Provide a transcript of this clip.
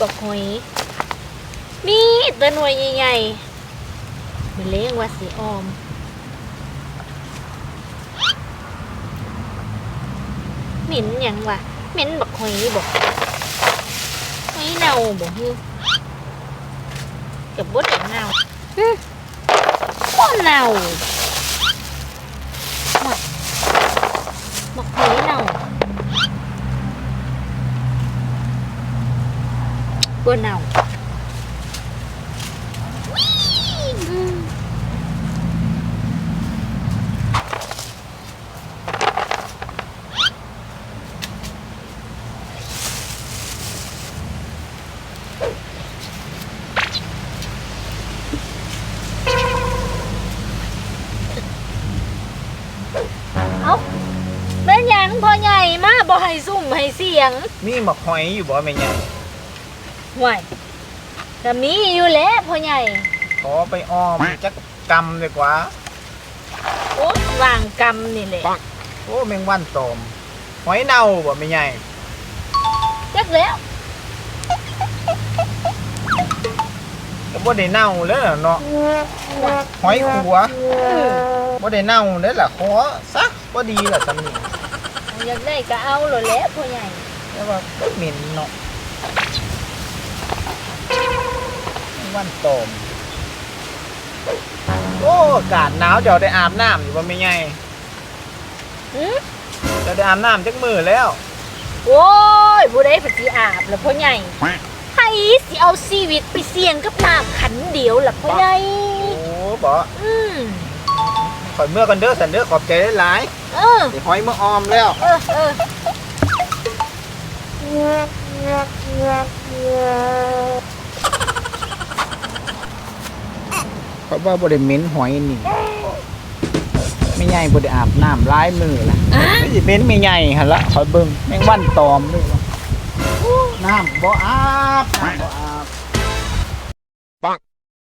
บักหอย มีแต่หน่วยใหญ่ๆมันเลี้ยงว่าสีออมเหม็นยังวะเหม็นบักหอยบอกหอยเน่าบอกฮือกับบดเน่าฮึบ่เน่าหมดบักหอยเน่า บ่เน่าอืมเอาเป็นยังพอใหญ่มาบ่ให้ซุ่มให้เสียง มีหมกหอยอยู่บ่แม่ใหญ่ ห่วยก็มีอยู่แหล้วพ่อใหญ่ ขอไปอ้อมจักกำดีกว่า โอ้วางกรรมนี่แหละ โอ้แมงวันตอมหอยเน่าบ่แม่ใหญ่จักแล้ว ก็บ่ได้เน่าเลยล่ะเนาะหอยขัวเออบ่ได้เน่าเลยล่ะขอซะบ่ดีล่ะสำนี้อยากได้ก็เอาโลดแหล้วพ่อใหญ่แต่ว่าก็เหม็นเนาะแมง วันตอมโอ้อากาศหนาวเจ้าได้อาบน้ำอยู่บ่แม่ใหญ่หึเจ้าได้อาบน้ำจักมื้อแล้วโอ้ยผู้ใดสิอาบล่ะพ่อใหญ่ไผสิเอาชีวิตไปเสี่ยงกับน้ำขันเดียวล่ะพ่อใหญ่โอ้บ่อืมข่อยเมื่อกันเด้อสันเด้อขอบใจหลายเออๆสิหอยเมื่อออมแล้วเออเออ เพราะว่าบ่ได้เหม็นหอยนี่ไม่ใหญ่บ่ได้อาบน้ำล้ายมือล่ะอะไม่สิเป็นไม่ใหญ่หั่นละขอยเบิ่งแมงวันตอมด้วยวะน้ำบ่อาบน้ำบ่อาบ